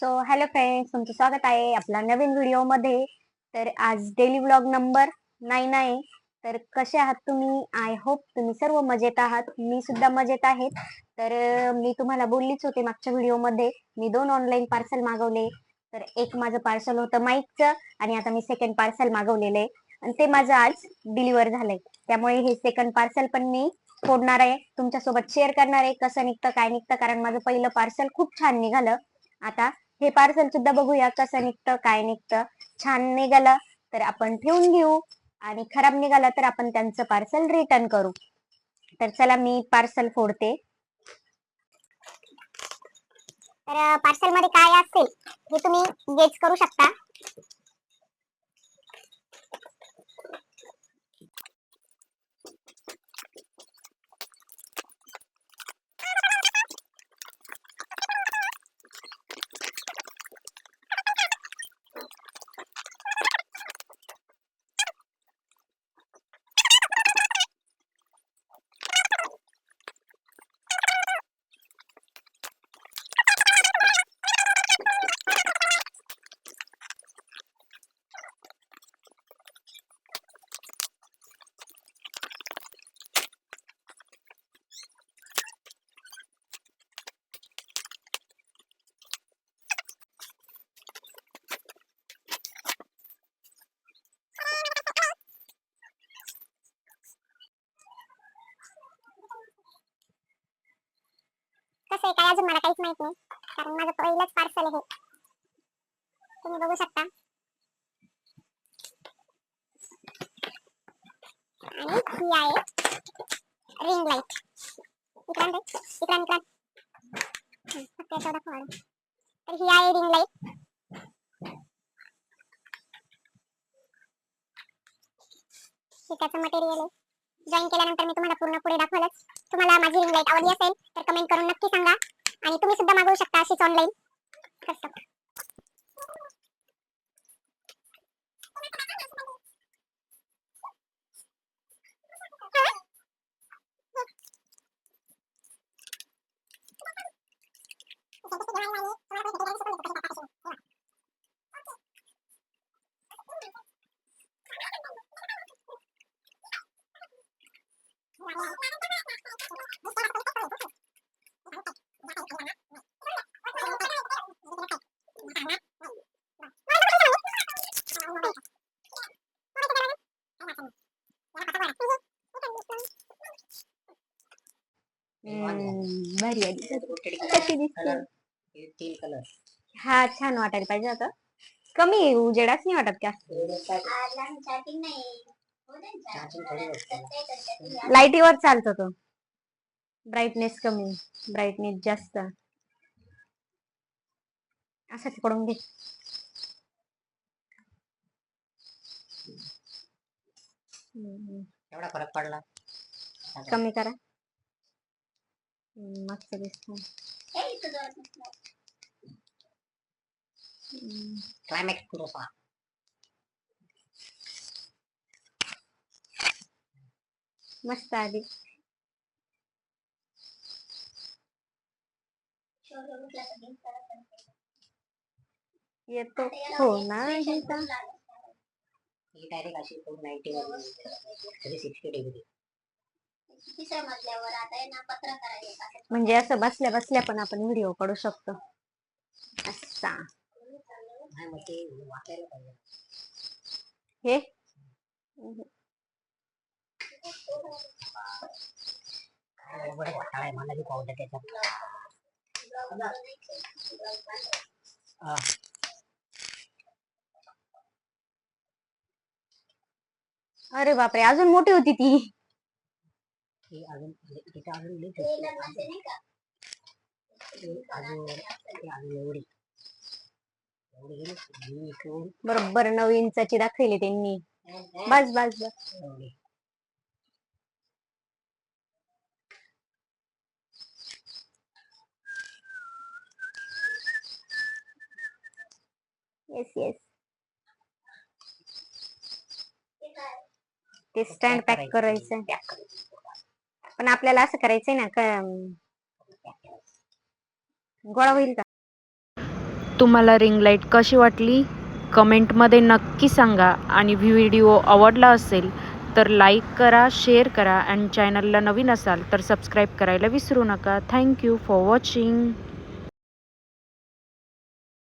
So hello friends तुमचं स्वागत आहे आपला नवीन व्हिडिओमध्ये तर आज डेली व्लॉग नंबर नाईन आहे. तर कसे आहात तुम्ही? आय होप तुम्ही सर्व मजेत आहात. मी सुद्धा मजेत आहे. तर मी तुम्हाला बोललीच होते मागच्या व्हिडिओमध्ये मी दोन ऑनलाईन पार्सल मागवले. तर एक माझं पार्सल होतं माईकचं आणि आता मी सेकंड पार्सल मागवलेलं आहे. आणि ते माझं आज डिलिव्हर झालंय. त्यामुळे हे सेकंड पार्सल पण मी फोडणार आहे. तुमच्यासोबत शेअर करणार आहे कसं निघतं काय निघतं. कारण माझं पहिलं पार्सल खूप छान निघालं. आता हे पार्सल सुद्धा बघूया कसं निघतं काय निघतं. छान निघालं तर आपण ठेवून घेऊ आणि खराब निघाला तर आपण त्यांचं पार्सल रिटर्न करू. तर चला मी पार्सल फोडते. तर पार्सलमध्ये काय असेल हे तुम्ही गेज करू शकता. अजून मला काहीच माहीत नाही. कारण माझं पहिलंच पार्सल आहे तुम्ही बघू शकता. आणि ही आहे रिंग लाइट इकडं रे इकडं इकडं फक्त याच्यावर दाखवा तर ही आहे रिंग लाइट हे त्याचं मटेरियल आहे. जॉईन केल्यानंतर मी तुम्हाला पूर्ण पुढे दाखवलंच. तुम्हाला माझी रिंग लाइट आवडली असेल तर कमेंट करून नक्की सांगा. आणि तुम्ही सुद्धा मागवू शकता अशीच ऑनलाईन हम्म, भारी आली कशी दिसते तीन कलर हा छान वाटायला पाहिजे होतं कमी उजेडाच नाही वाटत का लाईटीवर चालतो तो ब्राईटनेस कमी ब्राईटनेस जास्त असं तिकडून घे एवढा फरक पडला कमी करा हम्म, मस्त दिसतो हम्म, क्लायमॅक्स पुरोसा मस्त आली येतो हो ना घेता ही डायरेक्ट अशी करून नाईन्टी वर थ्री सिक्स्टी डिग्री तिसऱ्या मजल्यावर आता आहे ना म्हणजे असं बसल्या बसल्या पण आपण व्हिडिओ काढू शकतो. असा. हे? अरे बापरे अजून मोठी होती ती. ही अजून तिथे अजून लई एवढी बरोबर नऊ इंचाची दाखवली त्यांनी. बस बस बस. येस येस ते स्टँड पॅक करायचं. पण आपल्याला असं करायचंय ना गोळा होईल का? तुम्हाला रिंग लाइट कशी वाटली? कमेंटमध्ये नक्की सांगा. आणि व्हिडिओ आवडला असेल तर लाईक करा शेअर करा. आणि चॅनलला नवीन असाल तर सबस्क्राईब करायला विसरू नका. Thank you for watching